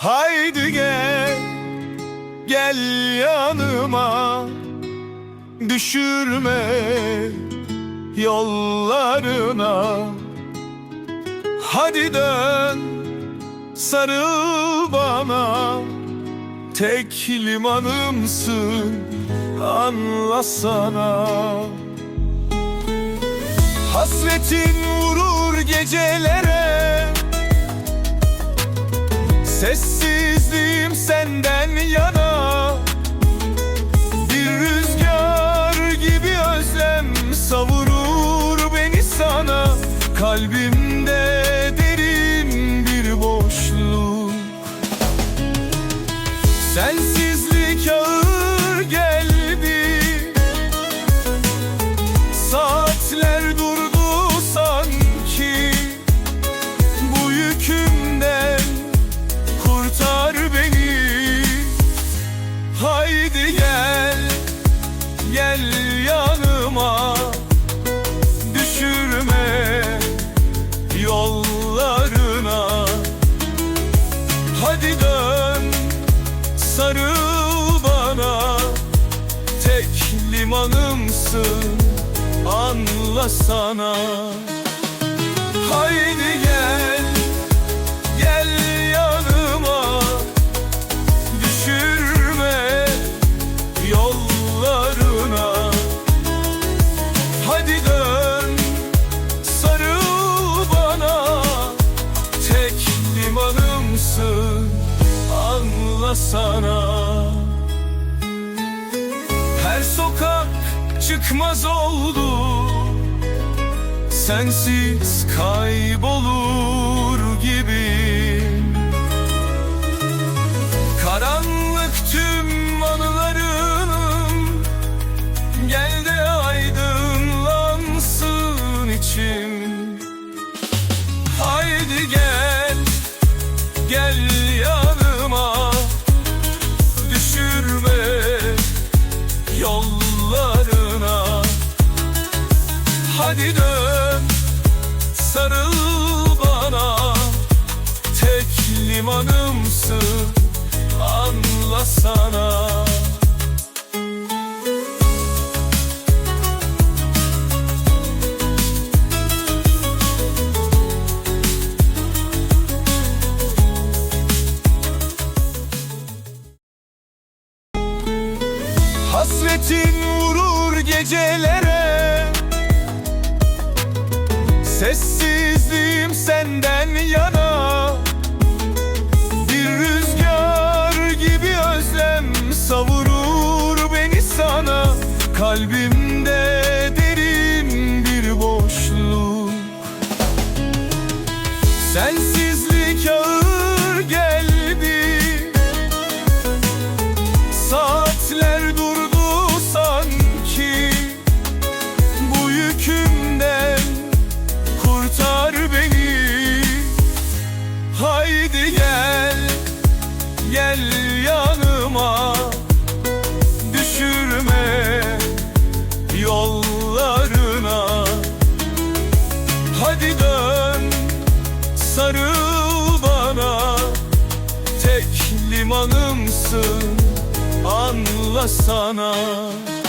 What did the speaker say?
Haydi gel, gel yanıma. Düşürme yollarına. Hadi dön, sarıl bana. Tek limanımsın, anlasana. Hasretin vurur gecelere Sessizliğim senden yana. Bir rüzgar gibi özlem savurur beni sana. Kalbimde derin bir boşluk. Sensizlik ağır Haydi gel, gel yanıma. Düşürme yollarına. Hadi dön, sarıl bana. Tek limanımsın, anlasana. Haydi gel, Limanımsın, anlasana Her sokak çıkmaz oldu Sensiz kaybolur Hadi dön, sarıl bana. Tek limanımsın, anlasana. Hasretin vurur gecelere Sessizliğim senden yana. Bir rüzgar gibi özlem savurur beni sana. Kalbimde derin bir boşluk. Sensizlik gel yanıma. Düşürme yollarına. Hadi dön, sarıl bana. Tek limanımsın, anlasana. Haydi